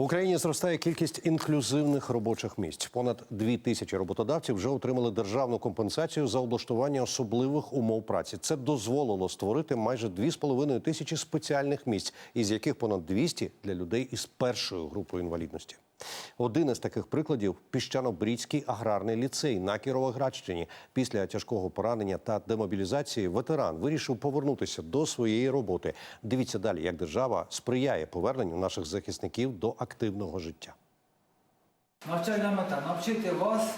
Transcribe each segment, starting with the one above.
В Україні зростає кількість інклюзивних робочих місць. Понад дві тисячі роботодавців вже отримали державну компенсацію за облаштування особливих умов праці. Це дозволило створити майже дві з половиною тисячі спеціальних місць, із яких понад 200 для людей із першою групою інвалідності. Один із таких прикладів піщано-брідський аграрний ліцей на Кіровоградщині. Після тяжкого поранення та демобілізації ветеран вирішив повернутися до своєї роботи. Дивіться далі, як держава сприяє поверненню наших захисників до активного життя. Навчальна мета навчити вас,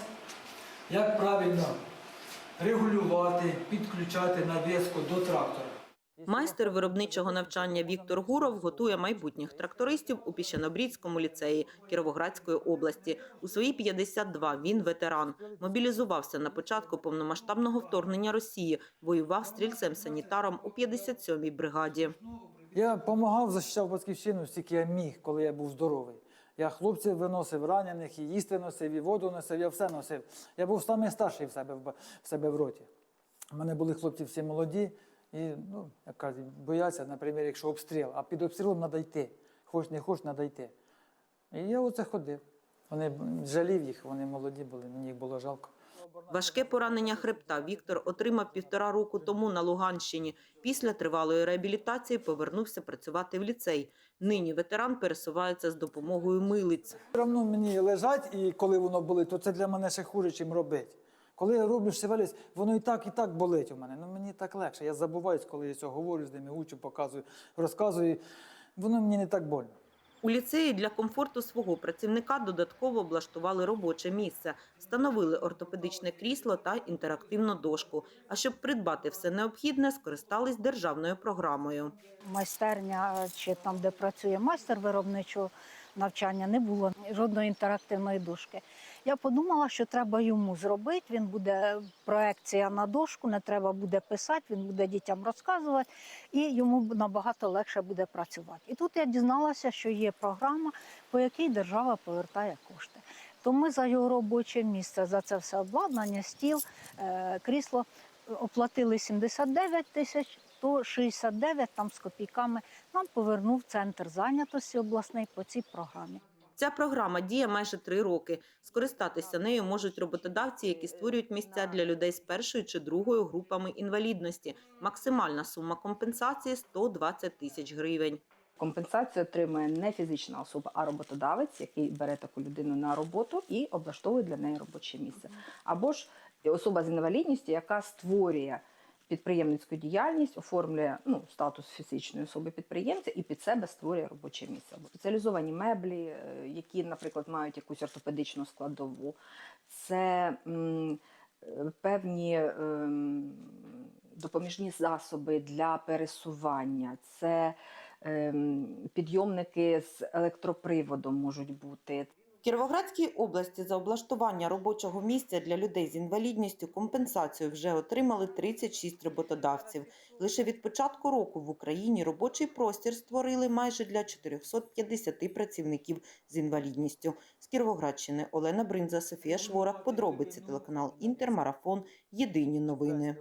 як правильно регулювати, підключати нав'язку до трактора. Майстер виробничого навчання Віктор Гуров готує майбутніх трактористів у Піщанобрідському ліцеї Кіровоградської області. У свої 52 він ветеран. Мобілізувався на початку повномасштабного вторгнення Росії. Воював стрільцем-санітаром у 57-й бригаді. Я допомагав, захищав батьківщину, стільки я міг, коли я був здоровий. Я хлопців виносив ранених, і їсти носив, і воду носив, я все носив. Я був самий старший в себе в себе в роті. У мене були хлопці всі молоді, і, ну, як кажуть, бояться, наприклад, якщо обстріл, а під обстрілом треба йти. Хоч не хоч, треба йти. І я оце ходив. Вони жалів їх, вони молоді були, мені їх було жалко. Важке поранення хребта Віктор отримав півтора року тому на Луганщині. Після тривалої реабілітації повернувся працювати в ліцей. Нині ветеран пересувається з допомогою милиць. Все одно мені лежать, і коли воно болить, то це для мене ще хуже, чим робити. Коли я роблю шевелюсь, воно і так, і так болить у мене. Ну мені так легше. Я забуваюсь, коли я цього говорю з ними, учу, показую, розказую. Воно мені не так больно. У ліцеї для комфорту свого працівника додатково облаштували робоче місце, встановили ортопедичне крісло та інтерактивну дошку. А щоб придбати все необхідне, скористались державною програмою. майстерня чи там, де працює майстер виробничого навчання, не було жодної інтерактивної дошки. Я подумала, що треба йому зробити. Він буде проекція на дошку, не треба буде писати, він буде дітям розказувати, і йому набагато легше буде працювати. І тут я дізналася, що є програма, по якій держава повертає кошти. То ми за його робоче місце, за це все обладнання, стіл, е, крісло оплатили 79 тисяч, то 69 там з копійками нам повернув центр зайнятості обласний по цій програмі. Ця програма діє майже три роки. Скористатися нею можуть роботодавці, які створюють місця для людей з першою чи другою групами інвалідності. Максимальна сума компенсації 120 тисяч гривень. Компенсацію отримує не фізична особа, а роботодавець, який бере таку людину на роботу і облаштовує для неї робоче місце. Або ж особа з інвалідністю, яка створює підприємницьку діяльність, оформлює ну, статус фізичної особи підприємця і під себе створює робоче місце. Спеціалізовані меблі, е, які, наприклад, мають якусь ортопедичну складову. Це м, е, певні ем, допоміжні засоби для пересування. Це ем, підйомники з електроприводом можуть бути. Кіровоградській області за облаштування робочого місця для людей з інвалідністю компенсацію вже отримали 36 роботодавців. Лише від початку року в Україні робочий простір створили майже для 450 працівників з інвалідністю. З Кіровоградщини Олена Бринза, Софія Шворак. Подробиці телеканал Інтермарафон. Єдині новини.